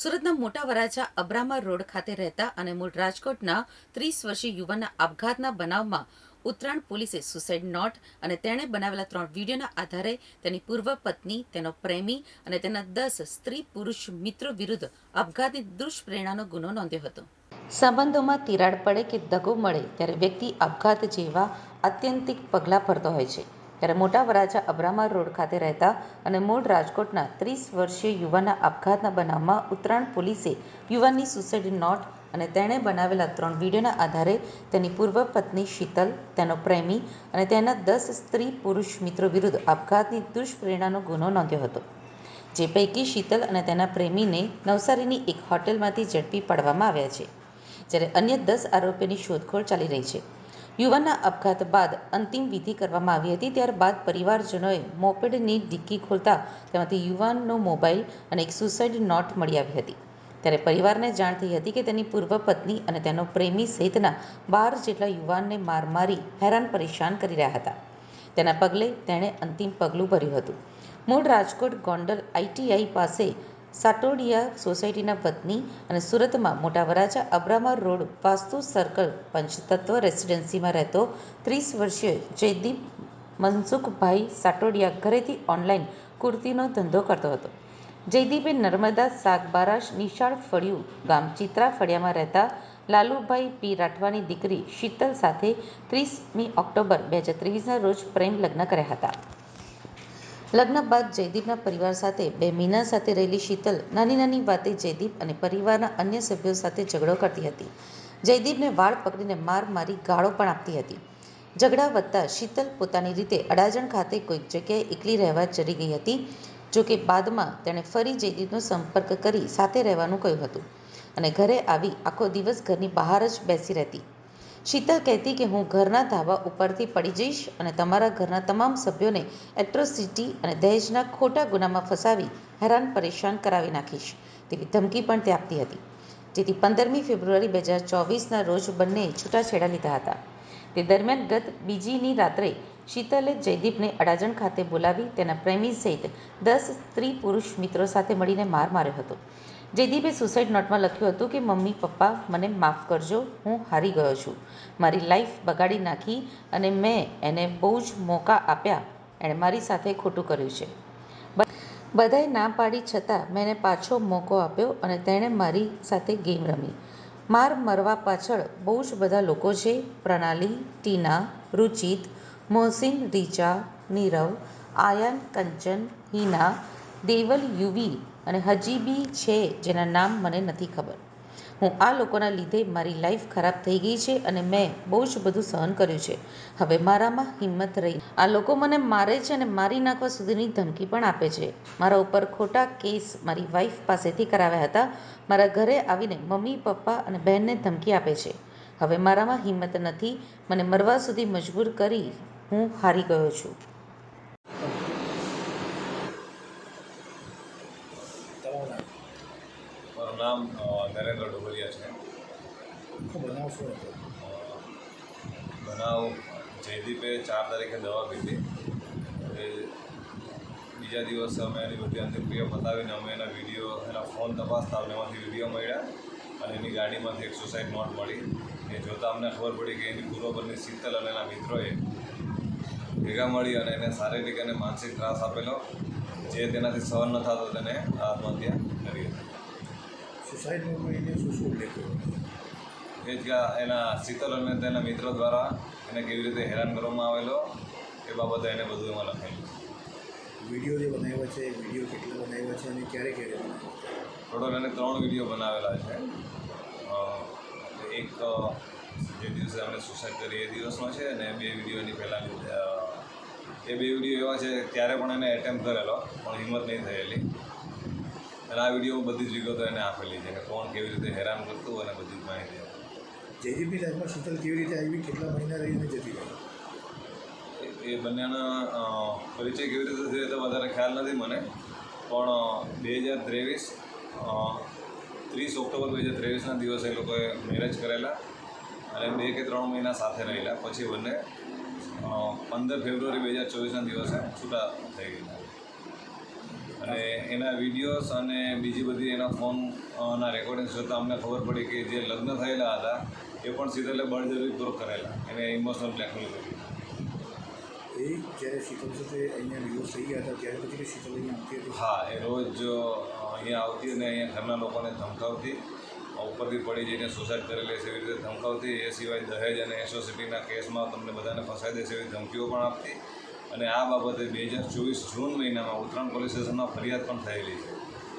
સુરતના મોટા વરાછા અબ્રામા રોડ ખાતે રહેતા અને મૂળ રાજકોટના ત્રીસ વર્ષીય યુવાનના આપઘાતના બનાવમાં ઉત્તરાયણ પોલીસે સુસાઇડ નોટ અને તેણે બનાવેલા ત્રણ વિડીયોના આધારે તેની પૂર્વ પત્ની, તેનો પ્રેમી અને તેના દસ સ્ત્રી પુરુષ મિત્રો વિરુદ્ધ આપઘાતની દુષ્પ્રેરણાનો ગુનો નોંધ્યો હતો. સંબંધોમાં તિરાડ પડે કે દગો મળે ત્યારે વ્યક્તિ આપઘાત જેવા આત્યંતિક પગલાં ભરતો હોય છે. ત્યારે મોટા વરાછા અબ્રામા રોડ ખાતે રહેતા અને મૂળ રાજકોટના ત્રીસ વર્ષીય યુવાનના આપઘાતના બનાવમાં ઉત્તરાયણ પોલીસે યુવાનની સુસાઇડ નોટ અને તેણે બનાવેલા ત્રણ વિડીયોના આધારે તેની પૂર્વ પત્ની શીતલ, તેનો પ્રેમી અને તેના દસ સ્ત્રી પુરુષ મિત્રો વિરુદ્ધ આપઘાતની દુષ્પ્રેરણાનો ગુનો નોંધ્યો હતો. જે પૈકી શીતલ અને તેના પ્રેમીને નવસારીની એક હોટેલમાંથી ઝડપી પાડવામાં આવ્યા છે, જ્યારે અન્ય દસ આરોપીની શોધખોળ ચાલી રહી છે. યુવાનના આપઘાત બાદ અંતિમ વિધિ કરવામાં આવી હતી. ત્યારબાદ પરિવારજનોએ મોપેડની ડિક્કી ખોલતા તેમાંથી યુવાનનો મોબાઈલ અને એક સુસાઇડ નોટ મળી આવી હતી. ત્યારે પરિવારને જાણ થઈ હતી કે તેની પૂર્વ પત્ની અને તેનો પ્રેમી સહિતના બાર જેટલા યુવાનને માર મારી હેરાન પરેશાન કરી રહ્યા હતા. તેના પગલે તેણે અંતિમ પગલું ભર્યું હતું. મૂળ રાજકોટ ગોંડલ આઈટીઆઈ પાસે સાટોડિયા સોસાયટીના વતની અને સુરતમાં મોટા વરાછા અબ્રામા રોડ વાસ્તુ સર્કલ પંચતત્વ રેસિડેન્સીમાં રહેતો ત્રીસ વર્ષીય જયદીપ મનસુખભાઈ સાટોડિયા ઘરેથી ઓનલાઈન કુર્તીનો ધંધો કરતો હતો. જયદીપે નર્મદા સાગબારાશ નિશાળ ફળિયું ગામ ચિત્રા ફળિયામાં રહેતા લાલુભાઈ પી રાઠવાની દીકરી શીતલ સાથે ત્રીસમી ઓક્ટોબર બે હજાર ત્રેવીસના રોજ પ્રેમ લગ્ન કર્યા હતા. લગ્ન બાદ જયદીપના પરિવાર સાથે બે મહિના સાથે રહેલી શીતલ નાની નાની વાતે જયદીપ અને પરિવારના અન્ય સભ્યો સાથે ઝઘડો કરતી હતી. જયદીપને વાળ પકડીને માર મારી ગાળો પણ આપતી હતી. ઝઘડા વધતા શીતલ પોતાની રીતે અડાજણ ખાતે કોઈક જગ્યાએ એકલી રહેવા ચડી ગઈ હતી જોકે બાદમાં તેણે ફરી જયદીપનો સંપર્ક કરી સાથે રહેવાનું કહ્યું હતું અને ઘરે આવી આખો દિવસ ઘરની બહાર જ બેસી રહેતી. શીતલ કહેતી કે, હું ઘરના ધાબા ઉપરથી પડી જઈશ અને તમારા ઘરના તમામ સભ્યોને એટ્રોસિટી અને દહેજના ખોટા ગુનામાં ફસાવી હેરાન પરેશાન કરાવી નાખીશ. તેવી ધમકી પણ તે આપતી હતી. જેથી પંદરમી ફેબ્રુઆરી બે હજાર ચોવીસના રોજ બંનેએ છૂટાછેડા લીધા હતા. તે દરમિયાન ગત બીજીની રાત્રે શીતલે જયદીપને અડાજણ ખાતે બોલાવી તેના પ્રેમી સહિત દસ સ્ત્રી પુરુષ મિત્રો સાથે મળીને માર માર્યો હતો. જયદીપે સુસાઇડ નોટમાં લખ્યું હતું કે, મમ્મી, પપ્પા, મને માફ કરજો, હું હારી ગયો છું. મારી લાઈફ બગાડી નાખી અને મેં એને બહુ જ મોકા આપ્યા. એણે મારી સાથે ખોટું કર્યું છે. બધાએ ના પાડી છતાં મેં એને પાછો મોકો આપ્યો અને તેણે મારી સાથે ગેમ રમી. માર મરવા પાછળ બહુ જ બધા લોકો છે. પ્રણાલી, ટીના, રુચિત, મોહસિન, રીચા, નીરવ, આયન, કંચન, હિના, દેવલ, યુવી અને હજી બી છે જેના નામ મને નથી ખબર. હું આ લોકોના લીધે મારી લાઈફ ખરાબ થઈ ગઈ છે અને મેં બહુ જ બધું સહન કર્યું છે. હવે મારામાં હિંમત રહી. આ લોકો મને મારે છે અને મારી નાખવા સુધીની ધમકી પણ આપે છે. મારા ઉપર ખોટા કેસ મારી વાઈફ પાસેથી કરાવ્યા હતા. મારા ઘરે આવીને મમ્મી, પપ્પા અને બહેનને ધમકી આપે છે. હવે મારામાં હિંમત નથી. મને મરવા સુધી મજબૂર કરી હું હારી ગયો છું તમારું નામ મારું નામ નરેન્દ્ર ડોબરિયા છે. બનાવ શું બનાવ જયદીપે ચાર તારીખે દવા પીધી. એ બીજા દિવસે અમે એની બધી અંતિમક્રિયા બતાવીને અમે એના વીડિયો એના ફોન તપાસતા અમને એમાંથી વીડિયો મળ્યા અને એની ગાડીમાંથી એક સુસાઇડ નોટ મળી. એ જોતાં અમને ખબર પડી કે એની પૂર્વપરની શીતલ અને એના મિત્રોએ ભેગા મળી અને એને શારીરિક અને માનસિક ત્રાસ આપેલો. જે તેનાથી સહન ન થતો તેને આત્મહત્યા કરી હતી. સુસાઇડ નોટમાં શું શું ઉલ્લેખ કર્યો? એ જ એના શીતલ અને તેના મિત્રો દ્વારા એને કેવી રીતે હેરાન કરવામાં આવેલો એ બાબતે એને બધું એમાં લખેલું વીડિયો જે બનાવ્યા છે એ વીડિયો કેટલા બનાવ્યા છે અને ક્યારે ક્યારે ટોટલ એને ત્રણ વીડિયો બનાવેલા છે. એક જે દિવસે અમે સુસાઇડ કરી એ દિવસનો છે અને બે વિડીયોની પહેલાં એ બે વીડિયો એવા છે ત્યારે પણ એને એટેમ્પ કરેલો પણ હિંમત નહીં થયેલી. અને આ વીડિયો બધી જ વિગતો એને આપેલી છે કે કોણ કેવી રીતે હેરાન કરતું અને બધી જ માહિતી જયદીપની લાઈફમાં શીતલ કેવી રીતે આવી કેટલા મહિના રહીને જતી રહી? એ બંનેના પરિચય કેવી રીતે થયો તો વધારે ખ્યાલ નથી મને પણ બે હજાર ત્રેવીસ ત્રીસ ઓક્ટોબર બે હજાર ત્રેવીસના દિવસે એ લોકોએ મેરેજ કરેલા અને બે કે ત્રણ મહિના સાથે રહેલા. પછી બંને પંદર ફેબ્રુઆરી બે હજાર ચોવીસના દિવસે છૂટા થઈ ગયેલા. અને એના વિડીયોઝ અને બીજી બધી એના ફોનના રેકોર્ડિંગ્સ જોતાં અમને ખબર પડી કે જે લગ્ન થયેલા હતા એ પણ સીધેલે બળજબરીપૂર્વક કરેલા. એને ઇમોશનલ બ્લેકમેલ કરી. એ જ્યારે શીતલ સાથે અહીંયા ડિવોર્સ થઈ ગયા હતા ત્યારે પછી શીતલ અહીંયા આવતી હતી? હા એ રોજ અહીંયા આવતી અને અહીંયા ઘરના લોકોને ધમકાવતી ઉપરથી પડી જઈને સુસાઇડ કરેલી છે એવી રીતે ધમકાવતી. એ સિવાય દહેજ અને એસોસિટીના કેસમાં તમને બધાને ફસાઈ દેશે એવી ધમકીઓ પણ આપતી. અને આ બાબતે બે હજાર ચોવીસ જૂન મહિનામાં ઉત્તરાયણ પોલીસ સ્ટેશનમાં ફરિયાદ પણ થયેલી છે.